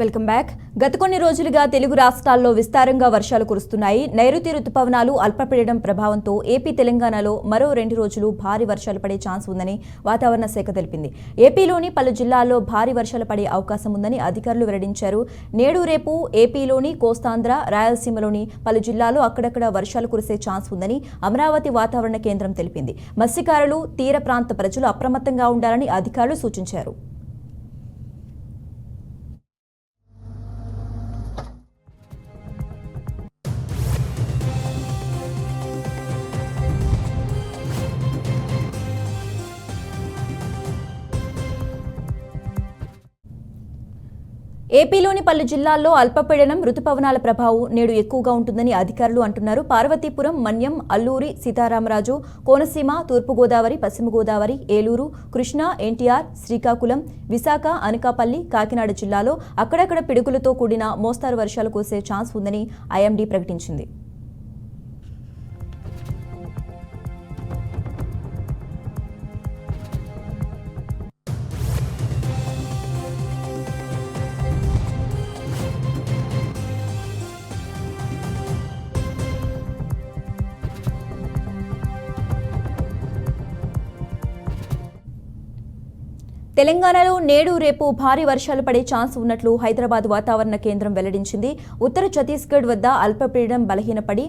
Welcome back. గత కొన్ని రోజులుగా తెలుగు రాష్ట్రాల్లో విస్తారంగా వర్షాలు కురుస్తున్నాయి. నైరుతి రుతుపవనాలు అల్పపీడనం ప్రభావంతో ఏపీ తెలంగాణలో మరో రెండు రోజులు భారీ వర్షాలు పడే ఛాన్స్ ఉందని వాతావరణ శాఖ తెలిపింది. ఏపీలోని పలు జిల్లాల్లో భారీ వర్షాలు పడే అవకాశం ఉందని అధికారులు వెల్లడించారు. నేడు రేపు ఏపీలోని కోస్తాంధ్ర రాయలసీమలోని పలు జిల్లాల్లో అక్కడక్కడ వర్షాలు కురిసే ఛాన్స్ ఉందని అమరావతి వాతావరణ కేంద్రం తెలిపింది. మత్స్యకారులు తీర ప్రాంత ప్రజలు అప్రమత్తంగా ఉండాలని అధికారులు సూచించారు. ఏపీలోని పలు జిల్లాల్లో అల్పపీడనం రుతుపవనాల ప్రభావం నేడు ఎక్కువగా ఉంటుందని అధికారులు అంటున్నారు. పార్వతీపురం మన్యం అల్లూరి సీతారామరాజు కోనసీమ తూర్పుగోదావరి పశ్చిమ గోదావరి ఏలూరు కృష్ణా ఎన్టీఆర్ శ్రీకాకుళం విశాఖ అనకాపల్లి కాకినాడ జిల్లాలో అక్కడక్కడ పిడుగులతో కూడిన మోస్తారు వర్షాలు కురిసే ఛాన్స్ ఉందని ఐఎండీ ప్రకటించింది. తెలంగాణలో నేడు రేపు భారీ వర్షాలు పడే ఛాన్స్ ఉన్నట్లు హైదరాబాద్ వాతావరణ కేంద్రం వెల్లడించింది. ఉత్తర ఛత్తీస్గఢ్ వద్ద అల్పపీడనం బలహీనపడి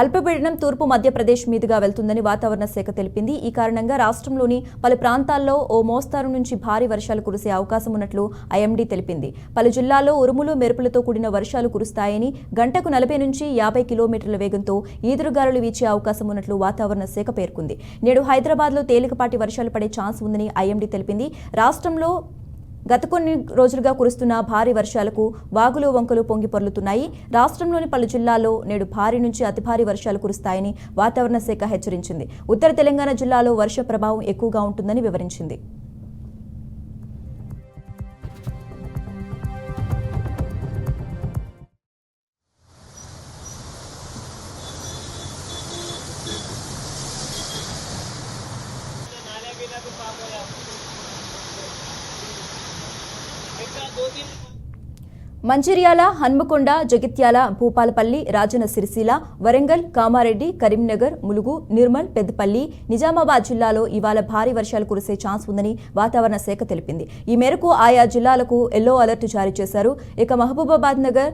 అల్పపీడనం తూర్పు మధ్యప్రదేశ్ మీదుగా వెళ్తుందని వాతావరణ శాఖ తెలిపింది. ఈ కారణంగా రాష్ట్రంలోని పలు ప్రాంతాల్లో ఓ మోస్తారు నుంచి భారీ వర్షాలు కురిసే అవకాశం ఉన్నట్లు ఐఎండీ తెలిపింది. పలు జిల్లాల్లో ఉరుములు మెరుపులతో కూడిన వర్షాలు కురుస్తాయని గంటకు నలభై నుంచి యాభై కిలోమీటర్ల వేగంతో ఈదురుగాలులు వీచే అవకాశం ఉన్నట్లు వాతావరణ శాఖ పేర్కొంది. నేడు హైదరాబాద్లో తేలికపాటి వర్షాలు పడే ఛాన్స్ ఉందని ఐఎండీ తెలిపింది. రాష్ట్రంలో గత కొన్ని రోజులుగా కురుస్తున్న భారీ వర్షాలకు వాగులు వంకలు పొంగి పొర్లుతున్నాయి. రాష్ట్రంలోని పలు జిల్లాల్లో నేడు భారీ నుంచి అతి భారీ వర్షాలు కురుస్తాయని వాతావరణ శాఖ హెచ్చరించింది. ఉత్తర తెలంగాణ జిల్లాలో వర్ష ప్రభావం ఎక్కువగా ఉంటుందని వివరించింది. नाले మంచిర్యాల హన్మకొండ జగిత్యాల భూపాలపల్లి రాజన్న సిరిసిల వరంగల్ కామారెడ్డి కరీంనగర్ ములుగు నిర్మల్ పెద్దపల్లి నిజామాబాద్ జిల్లాలో ఇవాళ భారీ వర్షాలు కురిసే ఛాన్స్ ఉందని వాతావరణ శాఖ తెలిపింది. ఈ మేరకు ఆయా జిల్లాలకు ఎల్లో అలర్ట్ జారీ చేశారు. ఇక మహబూబాబాద్ నగర్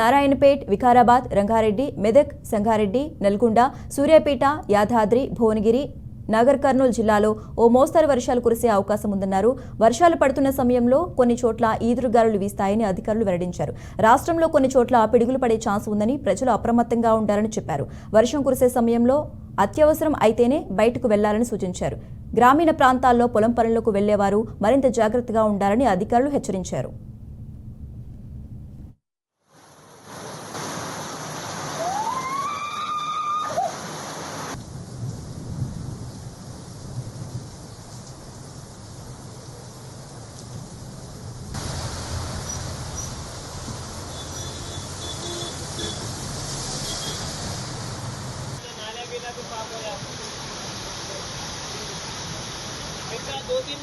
నారాయణపేట్ వికారాబాద్ రంగారెడ్డి మెదక్ సంగారెడ్డి నల్గొండ సూర్యాపేట యాదాద్రి భువనగిరి నగర్ కర్నూలు జిల్లాలో ఓ మోస్తరు వర్షాలు కురిసే అవకాశం ఉందన్నారు. వర్షాలు పడుతున్న సమయంలో కొన్ని చోట్ల ఈదురుగాలులు వీస్తాయని అధికారులు వెల్లడించారు. రాష్ట్రంలో కొన్ని చోట్ల పిడుగులు పడే ఛాన్స్ ఉందని ప్రజలు అప్రమత్తంగా ఉండాలని చెప్పారు. వర్షం కురిసే సమయంలో అత్యవసరం అయితేనే బయటకు వెళ్ళాలని సూచించారు. గ్రామీణ ప్రాంతాల్లో పొలం పనులకు వెళ్ళేవారు మరింత జాగ్రత్తగా ఉండాలని అధికారులు హెచ్చరించారు. Entrador de.